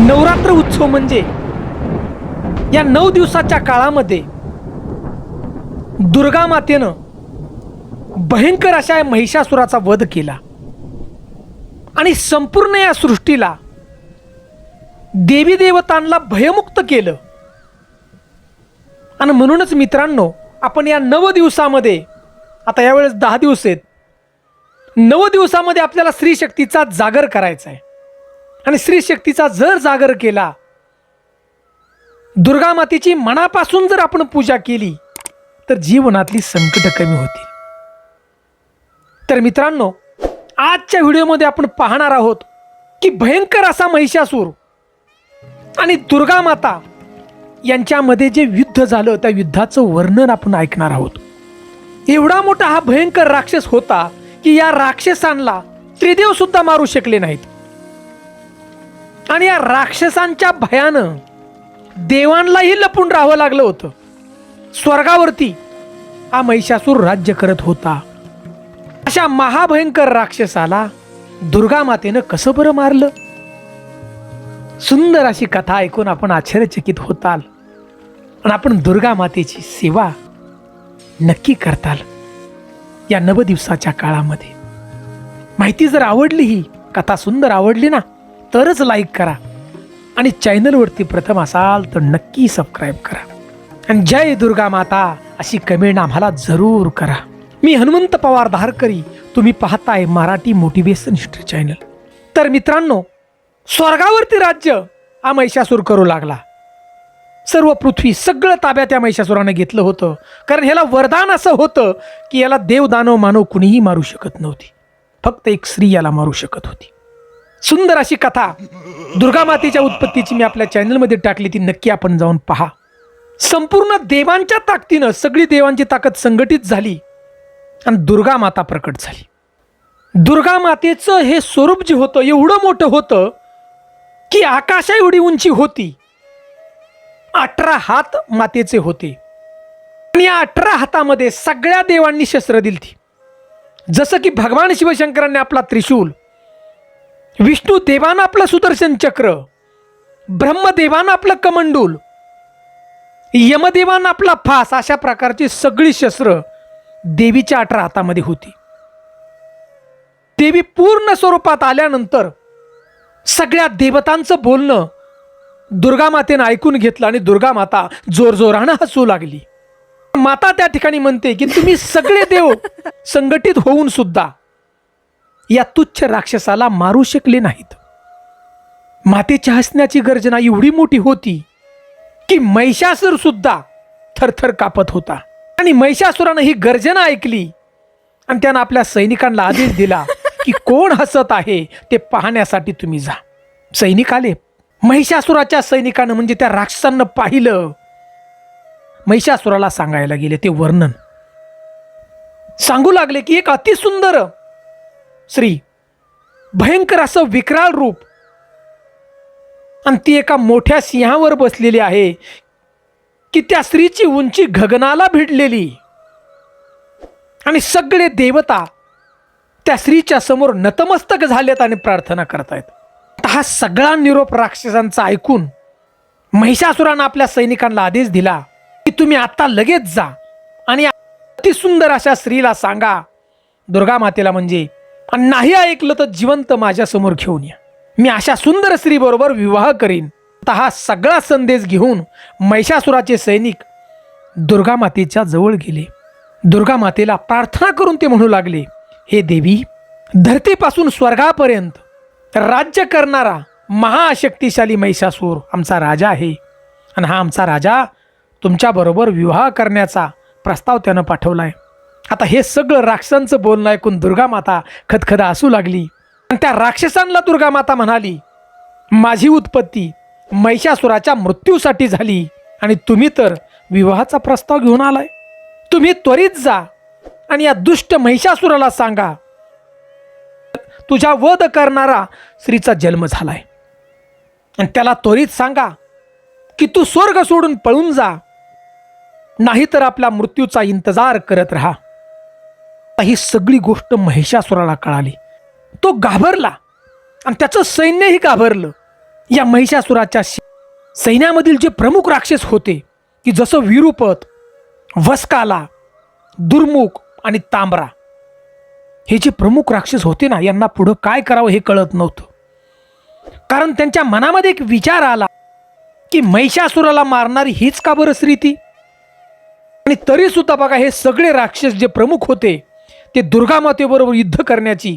नवरात्र उत्सव म्हणजे या नऊ दिवसाच्या काळामध्ये दुर्गा मातेनं भयंकर अशा या महिषासुराचा वध केला. आणि संपूर्ण या सृष्टीला देवी देवतांना भयमुक्त केलं. आणि म्हणूनच मित्रांनो आपण या नव दिवसामध्ये आता यावेळेस दहा दिवस आहेत नव दिवसामध्ये आपल्याला स्त्रीशक्तीचा जागर करायचा आहे. आणि स्त्री शक्तीचा जर जागर केला दुर्गा मातेची मनापासून जर आपण पूजा केली तर जीवनातली संकट कमी होतील. तर मित्रांनो आजच्या व्हिडिओमध्ये आपण पाहणार आहोत की भयंकर असा महिषासूर आणि दुर्गा माता यांच्यामध्ये जे युद्ध झालं त्या युद्धाचं वर्णन आपण ऐकणार आहोत. एवढा मोठा हा भयंकर राक्षस होता की या राक्षसांना त्रिदेव सुद्धा मारू शकले नाहीत. आणि या राक्षसांच्या भयानं देवांनाही लपून राहावं लागलं होतं. स्वर्गावरती हा महिषासूर राज्य करत होता. अशा महाभयंकर राक्षसाला दुर्गा मातेनं कसं बरं मारलं? सुंदर अशी कथा ऐकून आपण आश्चर्यचकित होताल. आणि आपण दुर्गा मातेची सेवा नक्की करताल या नवदिवसाच्या काळामध्ये. माहिती जर आवडली ही कथा सुंदर आवडली ना तरच लाईक करा. आणि चॅनलवरती प्रथम असाल तर नक्की सबस्क्राईब करा. आणि जय दुर्गा माता अशी कमेंट आम्हाला जरूर करा. मी हनुमंत पवार धारकरी तुम्ही पाहताय मराठी मोटिवेशन हिस्ट्री चॅनल तर मित्रांनो स्वर्गावरती राज्य हा महिषासूर करू लागला. सर्व पृथ्वी सगळं ताब्यात त्या महिषासुरानं घेतलं होतं. कारण ह्याला वरदान असं होतं की याला देव दानव मानव कुणीही मारू शकत नव्हती. फक्त एक स्त्री याला मारू शकत होती. सुंदर अशी कथा दुर्गा मातेच्या उत्पत्तीची मी आपल्या चॅनलमध्ये टाकली ती नक्की आपण जाऊन पहा. संपूर्ण देवांच्या ताकदीनं सगळी देवांची ताकद संघटित झाली आणि दुर्गा माता प्रकट झाली. दुर्गा मातेचं हे स्वरूप जे होतं एवढं मोठं होतं की आकाशा एवढी उंची होती. अठरा हात मातेचे होते. आणि या अठरा हातामध्ये सगळ्या देवांनी शस्त्र दिली जसं की भगवान शिवशंकरांनी आपला त्रिशूल विष्णू देवानं आपलं सुदर्शन चक्र ब्रह्मदेवानं आपलं कमंडूल यमदेवानं आपला फास अशा प्रकारची सगळी शस्त्र देवीच्या अठरा हातामध्ये होती. देवी पूर्ण स्वरूपात आल्यानंतर सगळ्या देवतांचं बोलणं दुर्गा मातेनं ऐकून घेतलं आणि दुर्गा माता जोरजोरानं हसू लागली. माता त्या ठिकाणी म्हणते की तुम्ही सगळे देव संघटित होऊन सुद्धा या तुच्छ राक्षसाला मारू शकले नाहीत. मातेच्या हसण्याची गर्जना एवढी मोठी होती की महिषासूर सुद्धा थरथर कापत होता. आणि महिषासुरानं ही गर्जना ऐकली आणि त्यानं आपल्या सैनिकांना आदेश दिला की कोण हसत आहे ते पाहण्यासाठी तुम्ही जा. सैनिक आले. महिषासुराच्या सैनिकानं म्हणजे त्या राक्षसांना पाहिलं. महिषासुराला सांगायला गेले ते वर्णन. सांगू लागले की एक अतिसुंदर स्त्री. भयंकर असं विकराल रूप. आणि ती एका मोठ्या सिंहावर बसलेली आहे की त्या स्त्रीची उंची गगनाला भिडलेली. आणि सगळे देवता त्या स्त्रीच्या समोर नतमस्तक झालेत आणि प्रार्थना करतायत. आता हा सगळा निरोप राक्षसांचा ऐकून महिषासुरानं आपल्या सैनिकांना आदेश दिला की तुम्ही आत्ता लगेच जा आणि अतिसुंदर अशा स्त्रीला सांगा. दुर्गा मातेला म्हणजे आणि नाही ऐकलं तर जिवंत माझ्यासमोर घेऊन या. मी अशा सुंदर स्त्रीबरोबर विवाह करीन. आता हा सगळा संदेश घेऊन महिषासुराचे सैनिक दुर्गा मातेच्या जवळ गेले. दुर्गा मातेला प्रार्थना करून ते म्हणू लागले हे देवी धरतीपासून स्वर्गापर्यंत राज्य करणारा महाशक्तिशाली महिषासूर आमचा राजा आहे. आणि हा आमचा राजा तुमच्याबरोबर विवाह करण्याचा प्रस्ताव त्यानं पाठवला आहे आता हे सगळं राक्षसांचं बोलणं ऐकून दुर्गा माता खदखदा असू लागली. आणि त्या राक्षसांना दुर्गा माता म्हणाली माझी उत्पत्ती महिषासुराच्या मृत्यूसाठी झाली आणि तुम्ही तर विवाहाचा प्रस्ताव घेऊन आलाय. तुम्ही त्वरित जा आणि या दुष्ट महिषासुराला सांगा तुझ्या वध करणारा स्त्रीचा जन्म झालाय. आणि त्याला त्वरित सांगा की तू स्वर्ग सोडून पळून जा नाहीतर आपल्या मृत्यूचा इंतजार करत राहा. ही सगळी गोष्ट महिषासुराला कळाली. तो घाबरला आणि त्याचं सैन्यही घाबरलं. या महिषासुराच्या सैन्यामधील जे प्रमुख राक्षस होते की जसं विरूपत वस्काला दुर्मुख आणि तांबरा हे जे प्रमुख राक्षस होते ना यांना पुढं काय करावं हे कळत नव्हतं. कारण त्यांच्या मनामध्ये एक विचार आला की महिषासुराला मारणारी हीच का बरं स्त्री ती आणि तरीसुद्धा बघा हे सगळे राक्षस जे प्रमुख होते ते दुर्गामातेबरोबर युद्ध करण्याची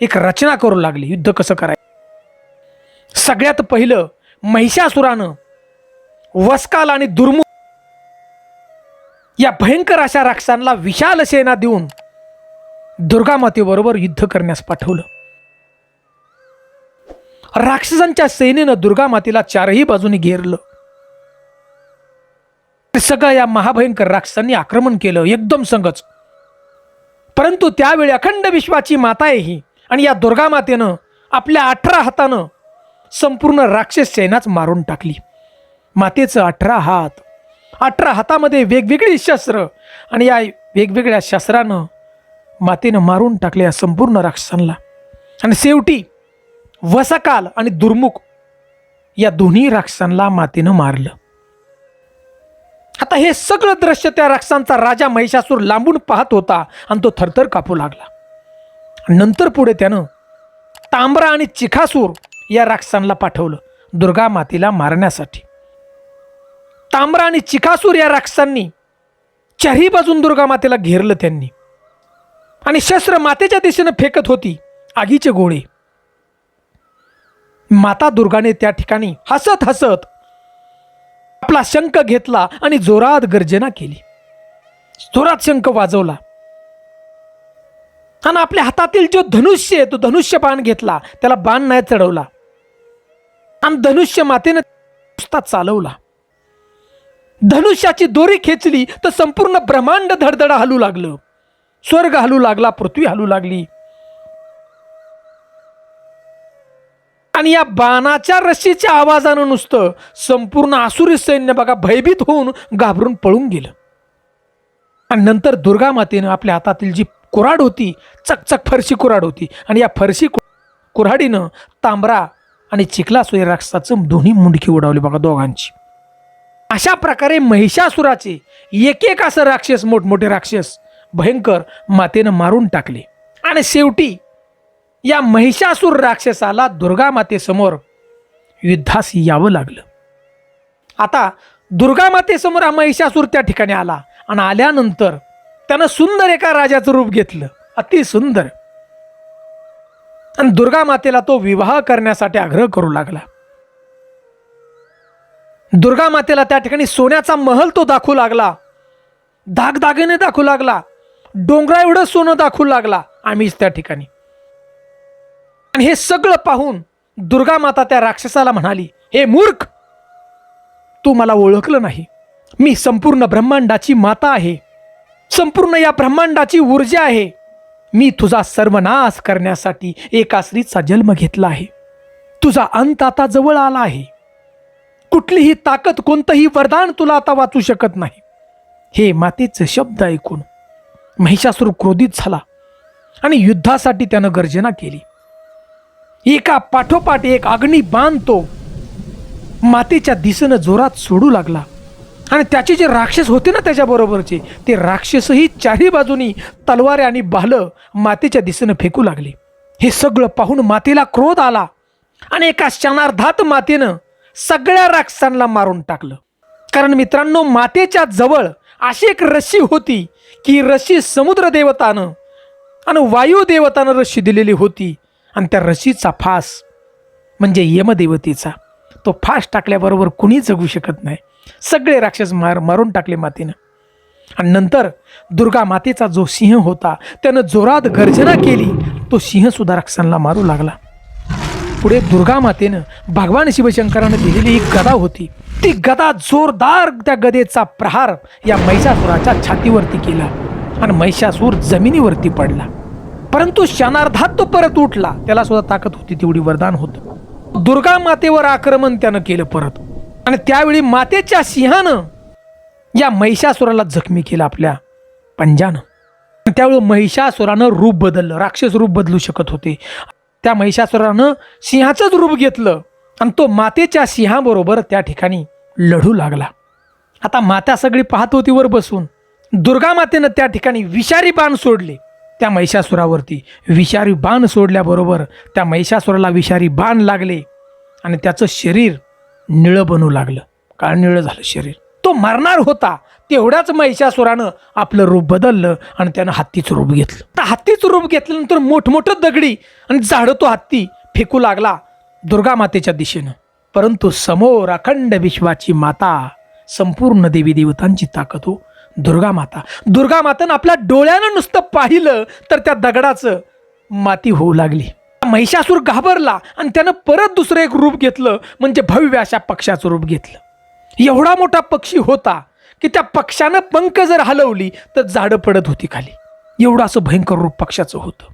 एक रचना करू लागली. युद्ध कसं करायचं? सगळ्यात पहिलं महिषासुरानं वस्काल आणि दुर्मुख या भयंकर अशा राक्षसांना विशाल सेना देऊन दुर्गामातेबरोबर युद्ध करण्यास पाठवलं. राक्षसांच्या सेनेनं दुर्गामातेला चारही बाजूने घेरलं. सगळं या महाभयंकर राक्षसांनी आक्रमण केलं. एकदम संगच परंतु त्यावेळी अखंड विश्वाची माता आहे ही. आणि या दुर्गा मातेनं आपल्या अठरा हातानं संपूर्ण राक्षस सेनाच मारून टाकली. मातेचं अठरा हात. अठरा हातामध्ये वेगवेगळी शस्त्र आणि या वेगवेगळ्या शस्त्रानं मातेनं मारून टाकले या संपूर्ण राक्षसांना आणि शेवटी वसकाल आणि दुर्मुख या दोन्ही राक्षसांना मातेनं मारलं. आता हे सगळं दृश्य त्या राक्षसांचा राजा महिषासूर लांबून पाहत होता आणि तो थरथर कापू लागला. नंतर पुढे त्यानं तांबरा आणि चिखासूर या राक्षसांना पाठवलं दुर्गा मातेला मारण्यासाठी. तांबरा आणि चिखासूर या राक्षसांनी चारही बाजून दुर्गा मातेला घेरलं त्यांनी. आणि शस्त्र मातेच्या दिशेनं फेकत होती आगीचे गोळे. माता दुर्गाने त्या ठिकाणी हसत हसत आपला शंख घेतला आणि जोरात गर्जना केली. जोरात शंख वाजवला. आणि आपल्या हातातील जो धनुष्य आहे तो धनुष्य बाण घेतला. त्याला बाण नाही चढवला. आणि धनुष्य मातेनं नुसता चालवला. धनुष्याची दोरी खेचली तर संपूर्ण ब्रह्मांड धडधडा हलू लागलं. स्वर्ग हलू लागला पृथ्वी हलू लागली. आणि या बाणाच्या रशीच्या आवाजानं नुसतं संपूर्ण आसुरी सैन्य बघा भयभीत होऊन घाबरून पळून गेलं. आणि नंतर दुर्गा मातेनं आपल्या हातातील जी कुऱ्हाड होती चकचक फरशी कुऱ्हाड होती आणि या फरशी कु- कुऱ्हाडीनं तांबरा आणि चिखला सोय राक्षसाचं दोन्ही मुंडकी उडावली बघा दोघांची. अशा प्रकारे महिषासुराचे एक एक असं राक्षस मोठमोठे राक्षस भयंकर मातेनं मारून टाकले. आणि शेवटी या महिषासूर राक्षसाला दुर्गामातेसमोर युद्धास यावं लागलं. आता दुर्गामातेसमोर हा महिषासूर त्या ठिकाणी आला आणि आल्यानंतर त्यानं सुंदर एका राजाचं रूप घेतलं. अति सुंदर. आणि दुर्गा मातेला तो विवाह करण्यासाठी आग्रह करू लागला. दुर्गा मातेला त्या ठिकाणी सोन्याचा महल तो दाखवू लागला. दागदागिने दाखवू लागला. डोंगरा एवढं सोनं दाखवू लागला. आम्हीच त्या ठिकाणी. आणि हे सगळं पाहून दुर्गा माता त्या राक्षसाला म्हणाली हे मूर्ख! तू मला ओळखलं नाही. मी संपूर्ण ब्रह्मांडाची माता आहे. संपूर्ण या ब्रह्मांडाची ऊर्जा आहे. मी तुझा सर्वनाश करण्यासाठी एका स्त्रीचा जन्म घेतला आहे. तुझा अंत आता जवळ आला आहे. कुठलीही ताकद कोणतंही वरदान तुला आता वाचू शकत नाही. हे मातेचे शब्द ऐकून महिषासूर क्रोधित झाला आणि युद्धासाठी त्यानं गर्जना केली. एका पाठोपाठ एक अग्नी बाण तो मातेच्या दिशेनं जोरात सोडू लागला. आणि त्याचे जे राक्षस होते ना त्याच्याबरोबरचे ते राक्षसही चारही बाजूनी तलवारे आणि बालं मातेच्या दिशेनं फेकू लागले. हे सगळं पाहून मातेला क्रोध आला आणि एका क्षणार्धात मातेनं सगळ्या राक्षसांना मारून टाकलं. कारण मित्रांनो मातेच्या जवळ अशी एक रशी होती की रशी समुद्र देवतानं आणि वायू देवतानं रशी दिलेली होती. आणि त्या रशीचा फास म्हणजे यमदेवतेचा तो फास टाकल्याबरोबर कुणी जगू शकत नाही. सगळे राक्षस मार मारून टाकले मातेनं. आणि नंतर दुर्गा मातेचा जो सिंह होता त्यानं जोरात गर्जना केली तो सिंहसुद्धा राक्षसांना मारू लागला. पुढे दुर्गा मातेनं भगवान शिवशंकरानं दिलेली एक गदा होती. ती गदा जोरदार त्या गदेचा प्रहार या महिषासुराच्या छातीवरती केला आणि महिषासूर जमिनीवरती पडला. परंतु क्षणार्धात तो परत उठला. त्याला सुद्धा ताकद होती तेवढी वरदान होतं. दुर्गा मातेवर आक्रमण त्यानं केलं परत. आणि त्यावेळी मातेच्या सिंहानं या महिषासुराला जखमी केलं आपल्या पंजानं. त्यावेळी महिषासुरानं रूप बदललं. राक्षस रूप बदलू शकत होते. त्या महिषासुरानं सिंहाचंच रूप घेतलं. आणि तो मातेच्या सिंहाबरोबर त्या ठिकाणी लढू लागला. आता माता सगळी पाहत होती वर बसून. दुर्गा मातेनं त्या ठिकाणी विषारी बाण सोडले. त्या महिषासुरावरती विषारी बाण सोडल्याबरोबर त्या महिषासुराला विषारी बाण लागले आणि त्याचं शरीर निळं बनू लागलं. काळ निळं झालं शरीर. तो मरणार होता. तेवढ्याच महिषासुरानं आपलं रूप बदललं आणि त्यानं हत्तीचं रूप घेतलं. तर हत्तीचं रूप घेतल्यानंतर मोठमोठं दगडी आणि झाडं तो हत्ती फेकू लागला दुर्गा मातेच्या दिशेनं. परंतु समोर अखंड विश्वाची माता संपूर्ण देवी देवतांची ताकद हो दुर्गा माता. दुर्गा मातानं आपल्या डोळ्यानं नुसतं पाहिलं तर त्या दगडाचं माती होऊ लागली. महिषासूर घाबरला आणि त्यानं परत दुसरं एक रूप घेतलं म्हणजे भव्य अशा पक्षाचं रूप घेतलं. एवढा मोठा पक्षी होता की त्या पक्षानं पंख जर हलवली तर झाडं पडत होती खाली. एवढं असं भयंकर रूप पक्षाचं होतं.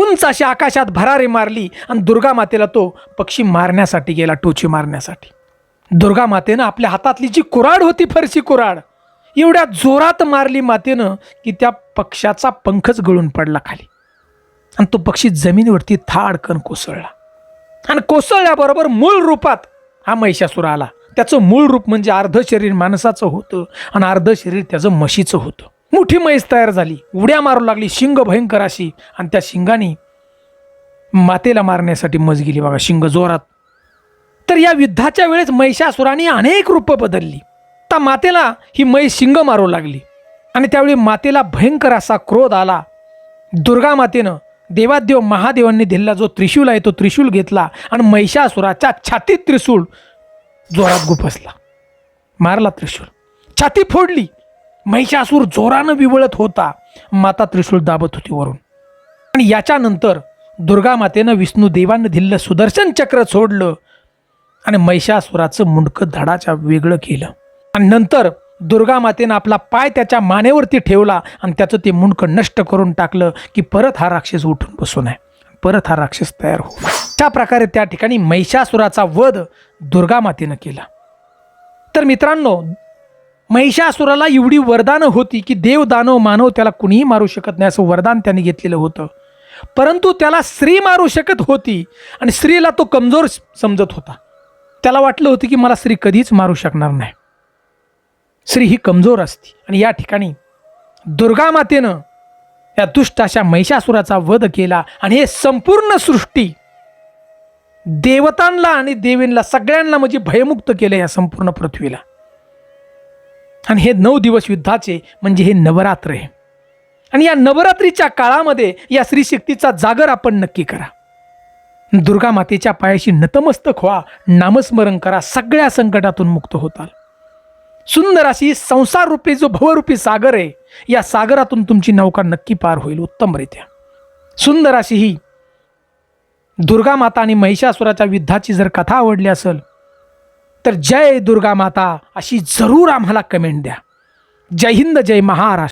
उंच अशी आकाशात भरारी मारली आणि दुर्गा मातेला तो पक्षी मारण्यासाठी गेला टोची मारण्यासाठी. दुर्गा मातेनं आपल्या हातातली जी कुराड होती फरशी कुराड एवढ्या जोरात मारली मातेनं की त्या पक्षाचा पंखच गळून पडला खाली. आणि तो पक्षी जमिनीवरती थाडकन कोसळला. आणि कोसळल्याबरोबर मूळ रूपात हा महिषासुर आला. त्याचं मूळ रूप म्हणजे अर्ध शरीर माणसाचं होतं आणि अर्ध शरीर त्याचं म्हशीचं होतं. मोठी म्हैस तयार झाली. उड्या मारू लागली. शिंग भयंकर अशी. आणि त्या शिंगाने मातेला मारण्यासाठी मज गेली. बघा शिंग जोरात. तर या युद्धाच्या वेळेस महिषासुराने अनेक रूपं बदलली. आता मातेला ही मै शिंग मारू लागली. आणि त्यावेळी मातेला भयंकर असा क्रोध आला. दुर्गा मातेनं देवादेव महादेवांनी दिलेला जो त्रिशूल आहे तो त्रिशूल घेतला आणि महिषासुराच्या छातीत त्रिशूल जोरात गुपसला मारला त्रिशूल. छाती फोडली. महिषासूर जोरानं विवळत होता. माता त्रिशूल दाबत होती वरून. आणि याच्यानंतर दुर्गा मातेनं विष्णू देवानं दिलेलं सुदर्शन चक्र सोडलं. आणि महिषासुराचं मुंडकं धडाच्या वेगळं केलं. आणि नंतर दुर्गा मातेनं आपला पाय त्याच्या मानेवरती ठेवला आणि त्याचं ते मुंडकं नष्ट करून टाकलं की परत हा राक्षस उठून बसून आहे परत हा राक्षस तयार हो त्या प्रकारे त्या ठिकाणी महिषासुराचा वध दुर्गा मातेनं केला. तर मित्रांनो महिषासुराला एवढी वरदानं होती की देव दानव मानव त्याला कुणीही मारू शकत नाही असं वरदान त्याने घेतलेलं होतं. परंतु त्याला स्त्री मारू शकत होती आणि स्त्रीला तो कमजोर समजत होता. त्याला वाटलं होतं की मला स्त्री कधीच मारू शकणार नाही. स्त्री ही कमजोर असते. आणि या ठिकाणी दुर्गा मातेनं या दुष्ट अशा महिषासुराचा वध केला. आणि हे संपूर्ण सृष्टी देवतांना आणि देवींना सगळ्यांना म्हणजे भयमुक्त केलं या संपूर्ण पृथ्वीला. आणि हे नऊ दिवस युद्धाचे म्हणजे हे नवरात्र आहे. आणि या नवरात्रीच्या काळामध्ये या स्त्रीशक्तीचा जागर आपण नक्की करा. दुर्गा मातेच्या पायाशी नतमस्तक व्हा नामस्मरण करा सगळ्या संकटातून मुक्त होताल. सुंदर अशी संसार रूपी जो भवरूपी सागर आहे या सागरातून तुमची नौका नक्की पार होईल उत्तमरित्या. सुंदर अशी ही दुर्गा माता आणि महिषासुराच्या युद्धाची जर कथा आवडली असेल तर जय दुर्गा माता अशी जरूर आम्हाला कमेंट द्या. जय हिंद जय महाराष्ट्र.